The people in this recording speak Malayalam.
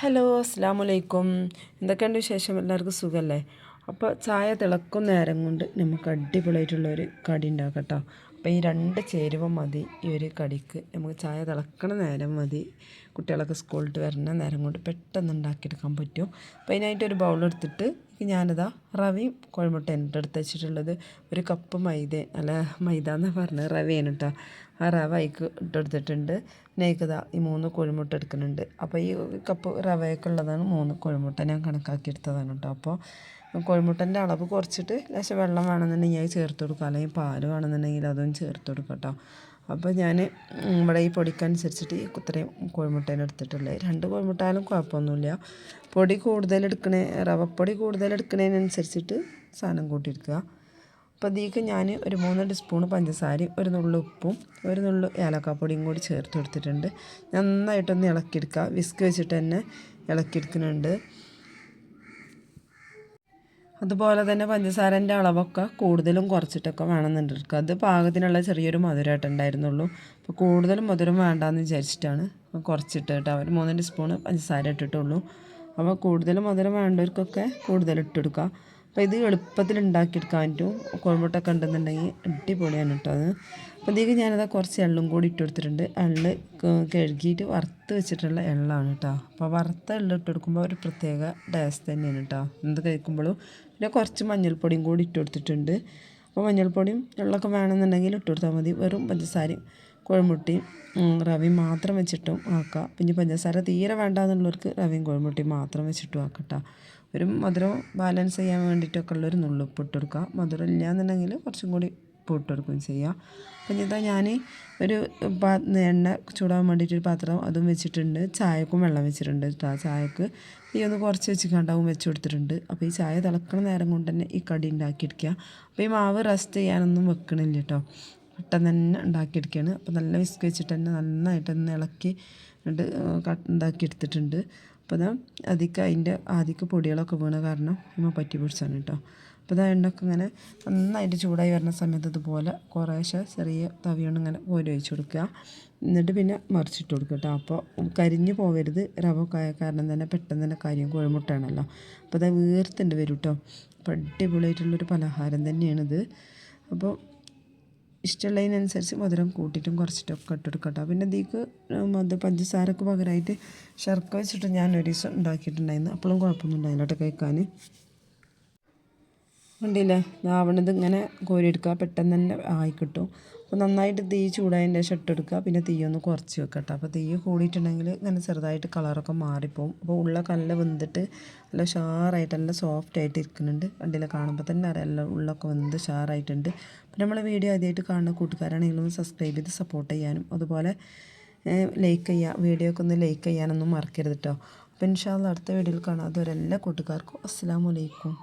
ഹലോ അസ്സാം വലൈക്കും എന്തൊക്കെയുണ്ട് വിശേഷം? എല്ലാവർക്കും സുഖമല്ലേ അപ്പോൾ ചായ തിളക്കും നേരം കൊണ്ട് നമുക്ക് അടിപൊളിയായിട്ടുള്ള ഒരു കടി ഉണ്ടാക്കാം കേട്ടോ അപ്പോൾ ഈ രണ്ട് ചേരുവ മതി. ഈ ഒരു കടിക്ക് നമുക്ക് ചായ തിളക്കണ നേരം മതി. കുട്ടികളൊക്കെ സ്കൂളിട്ട് വരുന്ന നേരം കൊണ്ട് പെട്ടെന്ന് ഉണ്ടാക്കിയെടുക്കാൻ പറ്റും. അപ്പോൾ അതിനായിട്ടൊരു ബൗളെടുത്തിട്ട് ഞാനിതാ റവയും കോഴിമുട്ടയും എടുത്ത് വെച്ചിട്ടുള്ളത്. ഒരു കപ്പ് മൈദ അല്ല മൈദ എന്ന് പറഞ്ഞത്. റവയാണ് കേട്ടോ ആ റവ അതിക്ക് ഇട്ടെടുത്തിട്ടുണ്ട്. നെയ്ക്കതാ ഈ മൂന്ന് കോഴിമുട്ട എടുക്കുന്നുണ്ട്. അപ്പോൾ ഈ കപ്പ് റവയൊക്കെ ഉള്ളതാണ് മൂന്ന് കോഴിമുട്ട ഞാൻ കണക്കാക്കി എടുത്തതാണ് കേട്ടോ അപ്പോൾ കോഴിമുട്ടന്റെ അളവ് കുറച്ചിട്ട് ലേശം വെള്ളം വേണമെന്നുണ്ടെങ്കിൽ അത് ചേർത്ത് കൊടുക്കുക അല്ലെങ്കിൽ പാൽ വേണമെന്നുണ്ടെങ്കിൽ അതും ചേർത്ത് കൊടുക്കാം കേട്ടോ അപ്പോൾ ഞാൻ ഇവിടെ ഈ പൊടിക്കനുസരിച്ചിട്ട് ഇത്രയും കോഴിമുട്ടേനെ എടുത്തിട്ടുള്ളത് രണ്ട് കോഴിമുട്ടായാലും കുഴപ്പമൊന്നുമില്ല. പൊടി കൂടുതൽ എടുക്കണേ റവപ്പൊടി കൂടുതൽ എടുക്കണതിനനുസരിച്ചിട്ട് സാധനം കൂട്ടിയെടുക്കുക. അപ്പോൾ ഇതിലേക്ക് ഞാൻ ഒരു മൂന്ന് സ്പൂൺ പഞ്ചസാരയും ഒരു നുള്ളു ഉപ്പും ഒരു നുള്ളു ഏലക്കാപ്പൊടിയും കൂടി ചേർത്ത് കൊടുത്തിട്ടുണ്ട്. നന്നായിട്ടൊന്ന് ഇളക്കിയെടുക്കുക. വിസ്ക് വെച്ചിട്ട് തന്നെ ഇളക്കിയെടുക്കുന്നുണ്ട്. അതുപോലെ തന്നെ പഞ്ചസാരന്റെ അളവൊക്കെ കൂടുതലും കുറച്ചിട്ടൊക്കെ വേണമെന്നുണ്ടെങ്കിൽ അത് പാകത്തിനുള്ള ചെറിയൊരു മധുരമായിട്ട് ഉണ്ടായിരുന്നുള്ളൂ. അപ്പോൾ കൂടുതലും മധുരം വേണ്ടാന്ന് വിചാരിച്ചിട്ടാണ് കുറച്ചിട്ട് കേട്ടോ. അവർ മൂന്ന് സ്പൂൺ പഞ്ചസാര ഇട്ടിട്ടുള്ളൂ. അപ്പോൾ കൂടുതൽ മധുരം വേണ്ടവർക്കൊക്കെ കൂടുതൽ ഇട്ടെടുക്കുക അപ്പോൾ ഇത് എളുപ്പത്തിൽ ഉണ്ടാക്കിയെടുക്കാൻ പറ്റും. കോഴിമുട്ടൊക്കെ ഉണ്ടെന്നുണ്ടെങ്കിൽ അടിപൊളിയാണ് കേട്ടോ അത്. അപ്പോൾ ഇതിലേക്ക് ഞാനത് കുറച്ച് എള്ളും കൂടി ഇട്ട് കൊടുത്തിട്ടുണ്ട്. എള്ള് കഴുകിയിട്ട് വറുത്ത് വെച്ചിട്ടുള്ള എള്ളാണ് കേട്ടോ. അപ്പോൾ വറുത്ത എള്ള് ഇട്ട് കൊടുക്കുമ്പോൾ ഒരു പ്രത്യേക ടേസ്റ്റ് തന്നെയാണ് കേട്ടോ. എന്ത് കഴിക്കുമ്പോഴും പിന്നെ കുറച്ച് മഞ്ഞൾപ്പൊടിയും കൂടി ഇട്ട് കൊടുത്തിട്ടുണ്ട്. അപ്പോൾ മഞ്ഞൾപ്പൊടിയും വെള്ളമൊക്കെ വേണമെന്നുണ്ടെങ്കിൽ ഇട്ട് കൊടുത്താൽ മതി. വെറും പഞ്ചസാരയും കുഴമുട്ടിയും റവയും മാത്രം വെച്ചിട്ടും ആക്കുക പിന്നെ പഞ്ചസാര തീരെ വേണ്ട എന്നുള്ളവർക്ക് റവയും കുഴമുട്ടിയും മാത്രം വെച്ചിട്ടും ആക്കട്ടോ. ഒരു മധുരം ബാലൻസ് ചെയ്യാൻ വേണ്ടിയിട്ടൊക്കെ ഉള്ളൊരു നുള്ളുപ്പ് ഇട്ട് കൊടുക്കുക മധുരം ഇല്ല എന്നുണ്ടെങ്കിൽ കുറച്ചും കൂടി ഉപ്പ് ഇട്ട് കൊടുക്കുകയും ചെയ്യുക. അപ്പം ഇതാ ഞാൻ ഒരു എണ്ണ ചൂടാൻ വേണ്ടിയിട്ട് ഒരു പാത്രം അതും വെച്ചിട്ടുണ്ട്. ചായക്കും വെള്ളം വെച്ചിട്ടുണ്ട് കേട്ടോ ചായക്ക് ഈ ഒന്ന് കുറച്ച് വെച്ചിട്ടുണ്ടാവും വെച്ച് കൊടുത്തിട്ടുണ്ട്. അപ്പോൾ ഈ ചായ തിളക്കണ നേരം കൊണ്ട് തന്നെ ഈ കടി ഉണ്ടാക്കിയെടുക്കുക. അപ്പോൾ ഈ മാവ് റസ്റ്റ് ചെയ്യാനൊന്നും വെക്കണില്ല കേട്ടോ പെട്ടെന്ന് തന്നെ ഉണ്ടാക്കിയെടുക്കുകയാണ്. അപ്പോൾ നല്ല വിസ്ക് വെച്ചിട്ട് തന്നെ നന്നായിട്ടൊന്ന് ഇളക്കി ഉണ്ടാക്കി എടുത്തിട്ടുണ്ട് അപ്പോൾ ഇതാ അതിക്ക് അതിന്റെ ആദ്യക്ക് പൊടികളൊക്കെ വീണ കാരണം ഇമ്മ പറ്റി പിടിച്ചാണ് കേട്ടോ. അപ്പോൾ ഇതാ എണ്ണൊക്കെ ഇങ്ങനെ നന്നായിട്ട് ചൂടായി വരുന്ന സമയത്ത് ഇതുപോലെ കുറേശ്ശെ ചെറിയ തവിയോണ്ട് ഇങ്ങനെ ഓരോ ഒഴിച്ച് കൊടുക്കുക. എന്നിട്ട് പിന്നെ മറിച്ചിട്ട് കൊടുക്കുക കേട്ടോ. അപ്പോൾ കരിഞ്ഞു പോകരുത്. റവ കാരണം തന്നെ പെട്ടെന്ന് തന്നെ കാര്യം കോഴിമുട്ടാണല്ലോ അപ്പോൾ അത് വീർത്തുണ്ട് വരും കേട്ടോ. അപ്പോൾ അടിപൊളിയായിട്ടുള്ളൊരു പലഹാരം തന്നെയാണിത്. അപ്പോൾ ഇഷ്ടമുള്ളതിനനുസരിച്ച് മധുരം കൂട്ടിയിട്ടും കുറച്ചിട്ടൊക്കെ ഇട്ടെടുക്കട്ടോ. പിന്നെ ഇതിക്ക് മധു പഞ്ചസാരക്ക് പകരമായിട്ട് ശർക്ക വെച്ചിട്ട് ഞാൻ ഒരു ദിവസം ഉണ്ടാക്കിയിട്ടുണ്ടായിരുന്നു. അപ്പോഴും കുഴപ്പമൊന്നും ഉണ്ടായില്ലോട്ടെ കഴിക്കാൻ ഉണ്ടല്ലേ ആവണത് ഇങ്ങനെ കോരിയെടുക്കുക. പെട്ടെന്ന് തന്നെ ആയി കിട്ടും. അപ്പോൾ നന്നായിട്ട് തീ ചൂടായതിന്റെ ശേഷം ഇട്ടെടുക്കുക പിന്നെ തീ ഒന്ന് കുറച്ച് വെക്കട്ടെ. അപ്പോൾ തീ കൂടിയിട്ടുണ്ടെങ്കിൽ ഇങ്ങനെ ചെറുതായിട്ട് കളറൊക്കെ മാറിപ്പോവും. അപ്പോൾ ഉള്ള കല്ല് വെന്തിട്ട് നല്ല ഷാറായിട്ട് നല്ല സോഫ്റ്റ് ആയിട്ട് ഇരിക്കുന്നുണ്ട്. വണ്ടിയിൽ കാണുമ്പോൾ തന്നെ അറിയാം. ഉള്ളൊക്കെ വെന്ത് ഷാറായിട്ടുണ്ട്. അപ്പോൾ നമ്മളെ വീഡിയോ ആദ്യമായിട്ട് കാണുന്ന കൂട്ടുകാരാണെങ്കിലും സബ്സ്ക്രൈബ് ചെയ്ത് സപ്പോർട്ട് ചെയ്യാനും അതുപോലെ ലൈക്ക് ചെയ്യുക വീഡിയോ ഒക്കെ ഒന്ന് ലൈക്ക് ചെയ്യാനൊന്നും മറക്കരുത് കേട്ടോ അപ്പോൾ ഇൻഷാല്ല അടുത്ത വീഡിയോയിൽ കാണാം. അതുവരെ എല്ലാ കൂട്ടുകാർക്കും അസ്സാം വലൈക്കും